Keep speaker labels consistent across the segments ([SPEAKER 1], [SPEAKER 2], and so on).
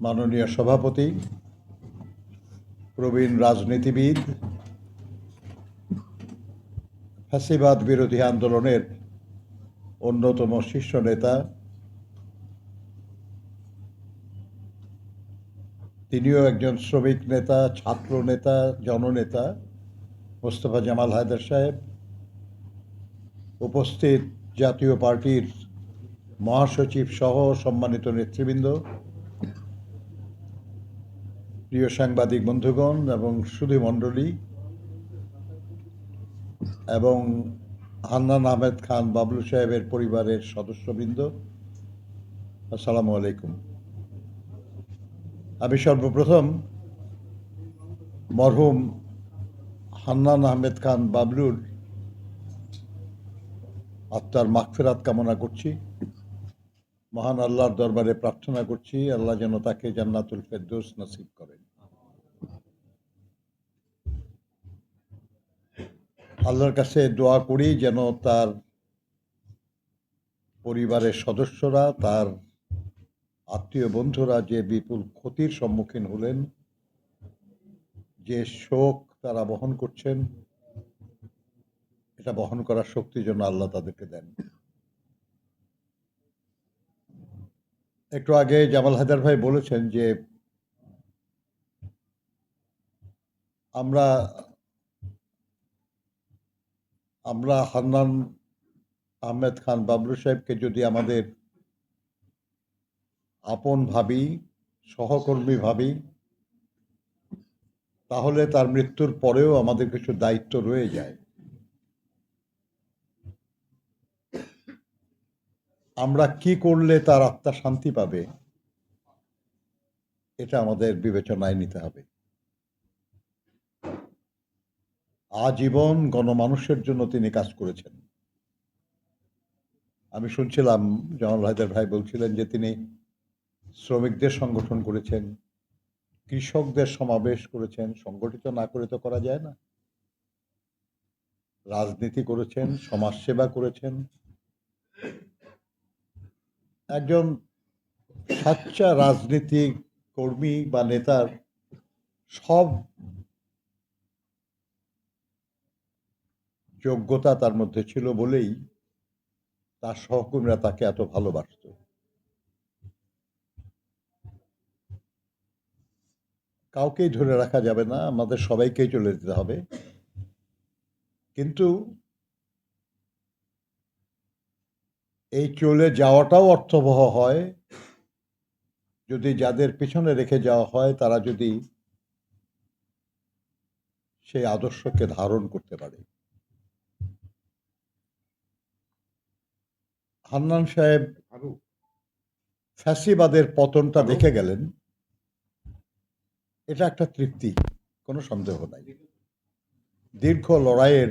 [SPEAKER 1] মাননীয় সভাপতি, প্রবীণ রাজনীতিবিদ, ফ্যাসিবাদ বিরোধী আন্দোলনের অন্যতম শীর্ষ নেতা, তিনিও একজন শ্রমিক নেতা, ছাত্র নেতা, জননেতা, মোস্তফা জামাল হায়দার সাহেব, উপস্থিত জাতীয় পার্টির মহাসচিব সহ সম্মানিত নেতৃবৃন্দ, প্রিয় সাংবাদিক বন্ধুগণ এবং সুধী মণ্ডলী এবং হান্নান আহমেদ খান বাবলু সাহেবের পরিবারের সদস্যবৃন্দ, আসসালামু আলাইকুম। আমি সর্বপ্রথম মরহুম হান্নান আহমেদ খান বাবলুর আত্মার মাগফিরাত কামনা করছি। মহান আল্লাহর দরবারে প্রার্থনা করছি, আল্লাহ যেন তাকে জান্নাতুল ফেরদৌস নসিব করেন আল্লাহর কাছে দোয়া করি যেন তার পরিবারের সদস্যরা, তার আত্মীয় বন্ধুরা যে বিপুল ক্ষতির সম্মুখীন হলেন, যে শোক তারা বহন করছেন, এটা বহন করার শক্তির জন্য আল্লাহ তাদেরকে দেন। একটু আগে জামাল হায়দার ভাই বলেছেন যে আমরা আমরা হান্নান আহমেদ খান বাবলু সাহেবকে যদি আমাদের আপন ভাবি, সহকর্মী ভাবি, তাহলে তার মৃত্যুর পরেও আমাদের কিছু দায়িত্ব রয়ে যায়। আমরা কি করলে তার আত্মা শান্তি পাবে? এটা আমাদের বিবেচনায় নিতে হবে। আজীবন গণমানুষের জন্য তিনি কাজ করেছেন। আমি শুনছিলাম জামাল হায়দার ভাই বলছিলেন যে তিনি শ্রমিকদের সংগঠন করেছেন, কৃষকদের সমাবেশ করেছেন, সংগঠিত না করে তো করা যায় না। রাজনীতি করেছেন, সমাজসেবা করেছেন একজন সাচ্চা রাজনীতিক কর্মী বা নেতার সব যোগ্যতা তার মধ্যে ছিল বলেই তার সহকর্মীরা তাকে এত ভালোবাসত। কাউকেই ধরে রাখা যাবে না, আমাদের সবাইকেই চলে যেতে হবে। কিন্তু এই চলে যাওয়াটাও অর্থবহ হয়। যদি যাদের পিছনে রেখে যাওয়া হয় তারা যদি সেই আদর্শকে ধারণ করতে পারে। হান্নান সাহেব ফ্যাসিবাদের পতনটা দেখে গেলেন। এটা একটা তৃপ্তি কোনো সন্দেহ নাই। দীর্ঘ লড়াইয়ের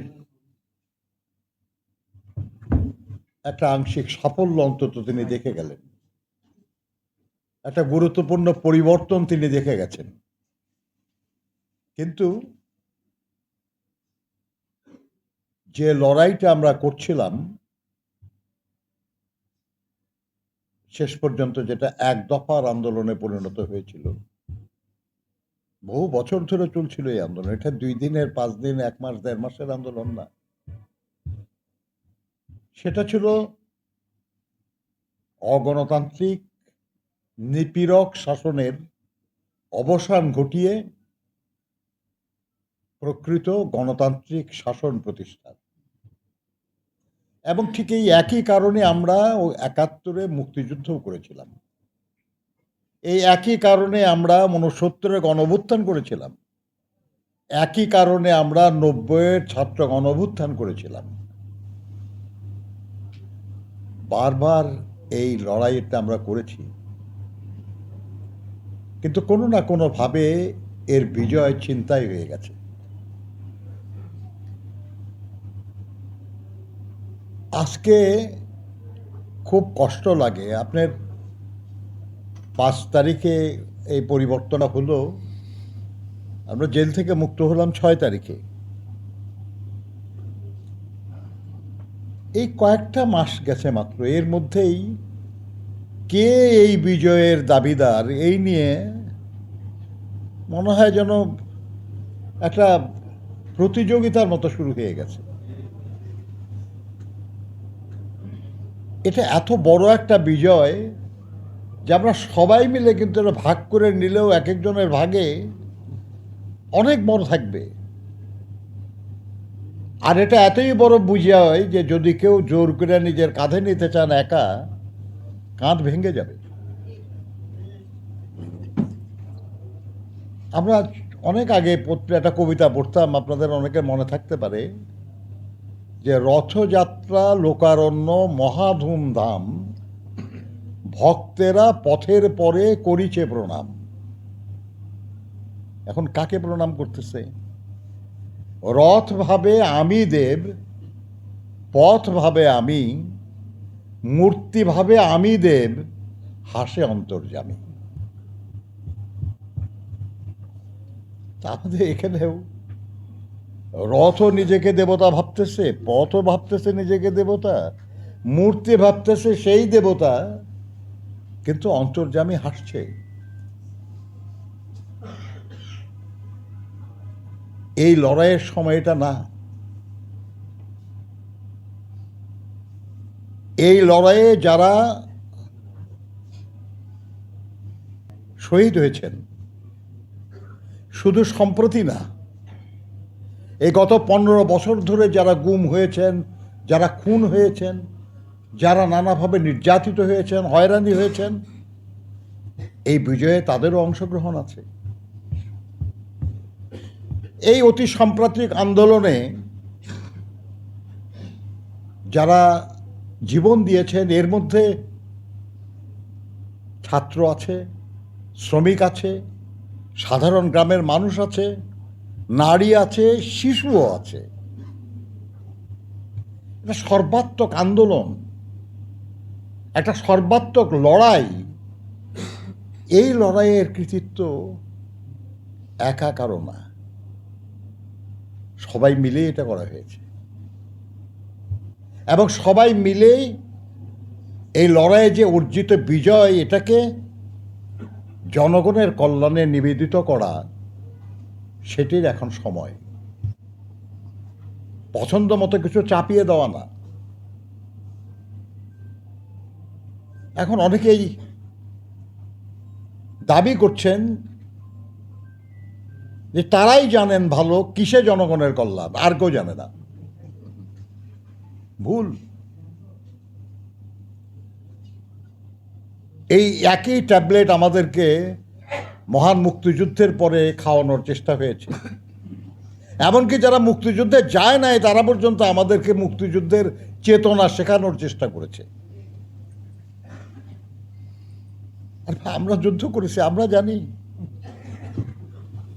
[SPEAKER 1] একটা আংশিক সাফল্য অন্তত তিনি দেখে গেলেন। একটা গুরুত্বপূর্ণ পরিবর্তন তিনি দেখে গেছেন। কিন্তু যে লড়াইটা আমরা করছিলাম শেষ পর্যন্ত যেটা এক দফার আন্দোলনে পরিণত হয়েছিল। বহু বছর ধরে চলছিল এই আন্দোলন। এটা দুই দিনের পাঁচ দিন এক মাস দেড় মাসের আন্দোলন না। সেটা ছিল অগণতান্ত্রিক, নিপীড়ক শাসনের অবসান ঘটিয়ে প্রকৃত গণতান্ত্রিক শাসন প্রতিষ্ঠা। এবং ঠিক এই একই কারণে আমরা ও একাত্তরে মুক্তিযুদ্ধও করেছিলাম। এই একই কারণে আমরা মনসত্তরে গণভুত্থান করেছিলাম। একই কারণে আমরা নব্বইয়ের ছাত্র গণভুত্থান করেছিলাম। বারবার এই লড়াইটা আমরা করেছি। কিন্তু কোনো না কোনোভাবে এর বিজয় চিন্তাই হয়ে গেছে। আজকে খুব কষ্ট লাগে। আপনার পাঁচ তারিখে এই পরিবর্তনটা হলো। আমরা জেল থেকে মুক্ত হলাম ছয় তারিখে। এই কয়েকটা মাস গেছে মাত্র, এর মধ্যেই কে এই বিজয়ের দাবিদার? এই নিয়ে মনে হয় যেন একটা প্রতিযোগিতার মতো শুরু হয়ে গেছে। এটা এত বড় একটা বিজয় যে আমরা সবাই মিলে কিন্তু এটা ভাগ করে নিলেও এক একজনের ভাগে অনেক বড় থাকবে। আর এটা এতই বড় বুঝিয়া হয় যে যদি কেউ জোর করে নিজের কাঁধে নিতে চান একা, কাঁধ ভেঙে যাবে। আমরা অনেক আগে একটা কবিতা পড়তাম, আপনাদের অনেকের মনে থাকতে পারে, যে রথযাত্রা, লোকারণ্য, মহাধুমধাম, ভক্তেরা পথের পরে করিছে প্রণাম। এখন কাকে প্রণাম করতেছে? রথ ভাবে আমি দেব, পথ ভাবে আমি, মূর্তি ভাবে আমি দেব, হাসে অন্তর্জামী তাহলে এখানেও রথও নিজেকে দেবতা ভাবতেছে, পথও ভাবতেছে নিজেকে দেবতা, মূর্তি ভাবতেছে সেই দেবতা, কিন্তু অন্তর্জামী হাসছে। এই লড়াইয়ের সময়টা না। এই লড়াইয়ে যারা শহীদ হয়েছেন, শুধু সম্প্রতি না, এই গত পনেরো বছর ধরে যারা গুম হয়েছেন, যারা খুন হয়েছেন, যারা নানাভাবে নির্যাতিত হয়েছেন, হয়রানি হয়েছেন, এই বিজয়ে তাদেরও অংশগ্রহণ আছে। এই অতি সাম্প্রতিক আন্দোলনে যারা জীবন দিয়েছেন, এর মধ্যে ছাত্র আছে, শ্রমিক আছে, সাধারণ গ্রামের মানুষ আছে, নারী আছে, শিশুও আছে। এটা সর্বাত্মক আন্দোলন, একটা সর্বাত্মক লড়াই। এই লড়াইয়ের কৃতিত্ব একা কারও না। সবাই মিলেই এটা করা হয়েছে। এবং সবাই মিলেই এই লড়াইয়ে যে অর্জিত বিজয় এটাকে জনগণের কল্যাণে নিবেদিত করা, সেটির এখন সময়। পছন্দ মতো কিছু চাপিয়ে দেওয়া না। এখন অনেকেই দাবি করছেন যে তারাই জানেন ভালো, কিসে জনগণের কল্যাণ আর কেউ জানে না। ভুল। এই একই ট্যাবলেট আমাদেরকে মহান মুক্তিযুদ্ধের পরে খাওয়ানোর চেষ্টা হয়েছে। এমনকি যারা মুক্তিযুদ্ধে যায় নাই, তারা পর্যন্ত আমাদেরকে মুক্তিযুদ্ধের চেতনা শেখানোর চেষ্টা করেছে। আর আমরা যুদ্ধ করেছি, আমরা জানি।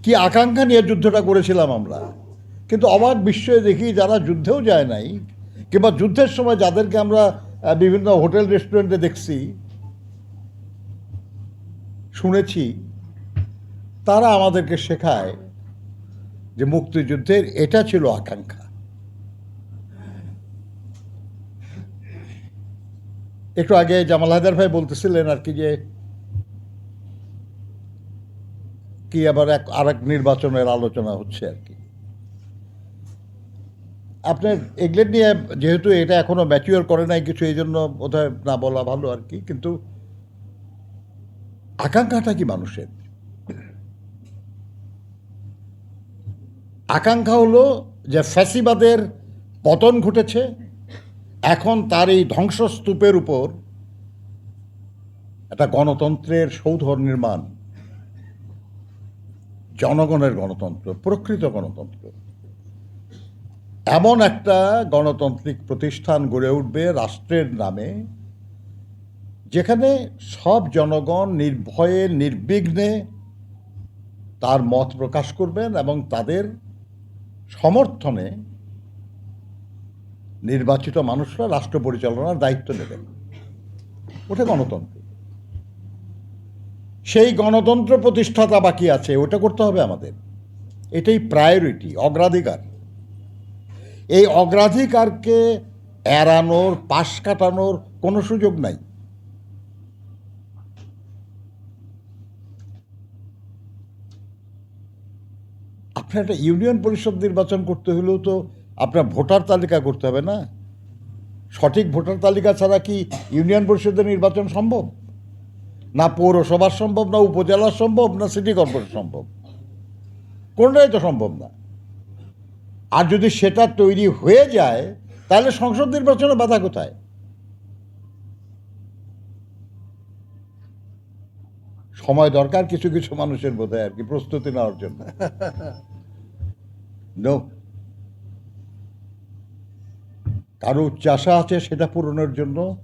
[SPEAKER 1] কি আকাঙ্ক্ষা নিয়ে যুদ্ধটা করেছিলাম আমরা? কিন্তু অবাক বিস্ময়ে দেখি যারা যুদ্ধেও যায় নাই, কিংবা যুদ্ধের সময় যাদেরকে আমরা বিভিন্ন হোটেল, রেস্টুরেন্টে দেখছি, শুনেছি, তারা আমাদেরকে শেখায় যে মুক্তিযুদ্ধের এটা ছিল আকাঙ্ক্ষা। একটু আগে জামাল হায়দার ভাই বলতেছিলেন আর কি যে কি আবার এক আর এক নির্বাচনের আলোচনা হচ্ছে আর কি। আপনার এগুলো নিয়ে যেহেতু এটা এখনও ম্যাচিওর করে নাই কিছু, এই জন্য বোধহয় না বলা ভালো আর কি, কিন্তু আকাঙ্ক্ষাটা কি মানুষের? আকাঙ্ক্ষা হলো যে ফ্যাসিবাদের পতন ঘটেছে, এখন তার এই ধ্বংসস্তূপের উপর একটা গণতন্ত্রের সৌধ নির্মাণ জনগণের গণতন্ত্র, প্রকৃত গণতন্ত্র। এমন একটা গণতান্ত্রিক প্রতিষ্ঠান গড়ে উঠবে রাষ্ট্রের নামে, যেখানে সব জনগণ নির্ভয়ে, নির্বিঘ্নে তার মত প্রকাশ করবেন এবং তাদের সমর্থনে নির্বাচিত মানুষরা রাষ্ট্র পরিচালনার দায়িত্ব নেবেন। ওটা গণতন্ত্র। সেই গণতন্ত্র প্রতিষ্ঠাতা বাকি আছে, ওটা করতে হবে আমাদের। এটাই প্রায়োরিটি অগ্রাধিকার। এই অগ্রাধিকারকে এড়ানোর, পাশ কাটানোর কোনো সুযোগ নাই। আপনার একটা ইউনিয়ন পরিষদ নির্বাচন করতে হলেও তো আপনার ভোটার তালিকা করতে হবে না। সঠিক ভোটার তালিকা ছাড়া কি ইউনিয়ন পরিষদের নির্বাচন সম্ভব? না পৌরসভার সম্ভব, না উপজেলার সম্ভব, না সিটি কর্পোরেশন সম্ভব। কোনটাই তো সম্ভব না। আর যদি সেটা তৈরি হয়ে যায়, তাহলে সংসদ নির্বাচনে বাধা কোথায়? সময় দরকার কিছু কিছু মানুষের বোধ আর কি, প্রস্তুতি নেওয়ার জন্য। কারও উচ্চাশা আছে সেটা পূরণের জন্য?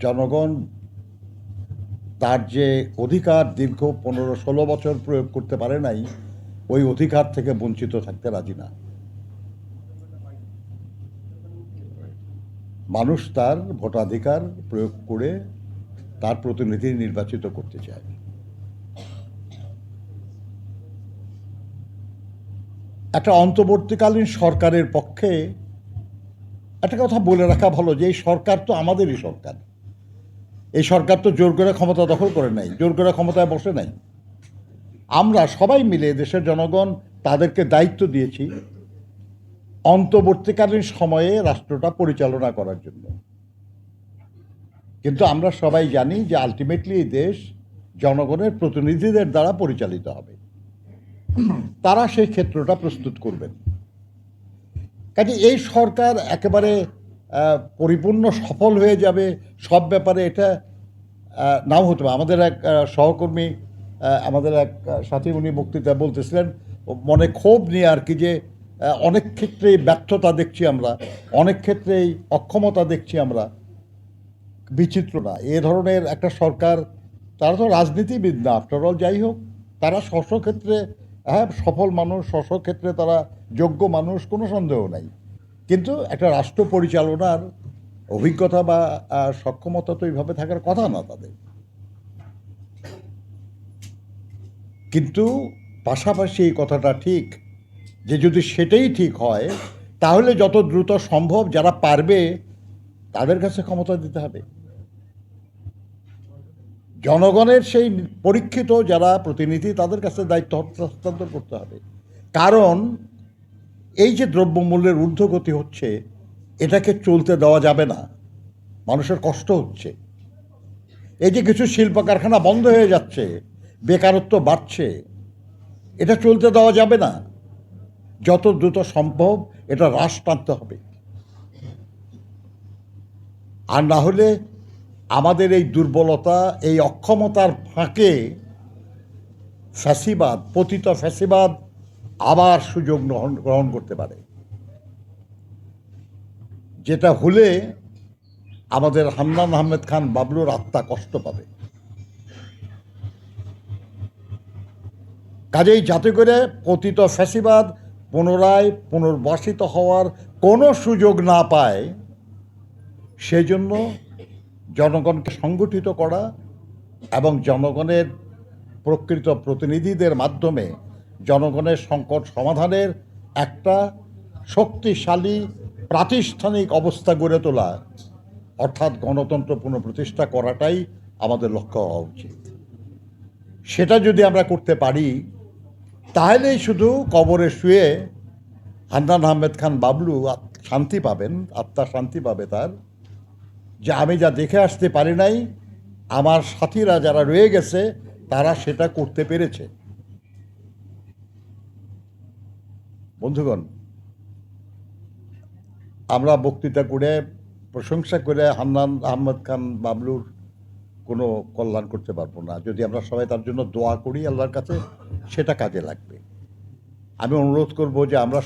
[SPEAKER 1] জনগণ তার যে অধিকার দীর্ঘ পনেরো ষোলো বছর প্রয়োগ করতে পারে নাই, ওই অধিকার থেকে বঞ্চিত থাকতে রাজি না। মানুষ তার ভোটাধিকার প্রয়োগ করে তার প্রতিনিধি নির্বাচিত করতে চায়। একটা অন্তর্বর্তীকালীন সরকারের পক্ষে একটা কথা বলে রাখা ভালো যে এই সরকার তো আমাদেরই সরকার। এই সরকার তো জোর করে ক্ষমতা দখল করে নাই, জোর করে ক্ষমতায় বসে নাই। আমরা সবাই মিলে দেশের জনগণ তাদেরকে দায়িত্ব দিয়েছি অন্তর্বর্তীকালীন সময়ে রাষ্ট্রটা পরিচালনা করার জন্য। কিন্তু আমরা সবাই জানি যে আলটিমেটলি এই দেশ জনগণের প্রতিনিধিদের দ্বারা পরিচালিত হবে। তারা সেই ক্ষেত্রটা প্রস্তুত করবেন। কাজে এই সরকার একেবারে পরিপূর্ণ সফল হয়ে যাবে সব ব্যাপারে এটা নাও হতে পারে। আমাদের এক সহকর্মী আমাদের এক সাথী উনি বক্তৃতা বলতেছিলেন মনে ক্ষোভ নিয়ে আর কি যে অনেক ক্ষেত্রেই ব্যর্থতা দেখছি আমরা, অনেক ক্ষেত্রেই অক্ষমতা দেখছি আমরা। বিচিত্র না। এ ধরনের একটা সরকার, তারা তো রাজনীতিবিদ না আফটার অল যাই হোক, তারা স্ব ক্ষেত্রে হ্যাঁ সফল মানুষ স্ব ক্ষেত্রে তারা যোগ্য মানুষ, কোনো সন্দেহ নাই। কিন্তু একটা রাষ্ট্র পরিচালনার অভিজ্ঞতা বা সক্ষমতা তো এইভাবে থাকার কথা না তাদের। কিন্তু পাশাপাশি এই কথাটা ঠিক যে যদি সেটাই ঠিক হয়, তাহলে যত দ্রুত সম্ভব যারা পারবে, তাদের কাছে ক্ষমতা দিতে হবে। জনগণের সেই পরীক্ষিত যারা প্রতিনিধি, তাদের কাছে দায়িত্ব হস্তান্তর করতে হবে। কারণ এই যে দ্রব্যমূল্যের ঊর্ধ্বগতি হচ্ছে, এটাকে চলতে দেওয়া যাবে না। মানুষের কষ্ট হচ্ছে। এই যে কিছু শিল্প কারখানা বন্ধ হয়ে যাচ্ছে, বেকারত্ব বাড়ছে, এটা চলতে দেওয়া যাবে না। যত দ্রুত সম্ভব এটা হ্রাস টানতে হবে। আর না হলে আমাদের এই দুর্বলতা, এই অক্ষমতার ফাঁকে ফ্যাসিবাদ, পতিত ফ্যাসিবাদ আবার সুযোগ গ্রহণ গ্রহণ করতে পারে। যেটা হলে আমাদের হান্নান আহমেদ খান বাবলুর আত্মা কষ্ট পাবে। কাজেই যাতে করে পতিত ফ্যাসিবাদ পুনরায় পুনর্বাসিত হওয়ার কোনো সুযোগ না পায়, সেজন্য জনগণকে সংগঠিত করা এবং জনগণের প্রকৃত প্রতিনিধিদের মাধ্যমে জনগণের সংকট সমাধানের একটা শক্তিশালী প্রাতিষ্ঠানিক অবস্থা গড়ে তোলা। অর্থাৎ গণতন্ত্র পুনঃপ্রতিষ্ঠা করাটাই আমাদের লক্ষ্য হওয়া উচিত। সেটা যদি আমরা করতে পারি, তাহলেই শুধু কবরে শুয়ে হান্নান আহমেদ খান বাবলু শান্তি পাবেন, আত্মা শান্তি পাবে তার। যে আমি যা দেখে আসতে পারি নাই, আমার সাথীরা যারা রয়ে গেছে, তারা সেটা করতে পেরেছে। বন্ধুগণ, আমরা বক্তৃতা করে, প্রশংসা করে হান্নান আহমদ খান বাবলুর কোনো কল্যাণ করতে পারব না। যদি আমরা সবাই তার জন্য দোয়া করি আল্লাহর কাছে, সেটা কাজে লাগবে। আমি অনুরোধ করব যে আমরা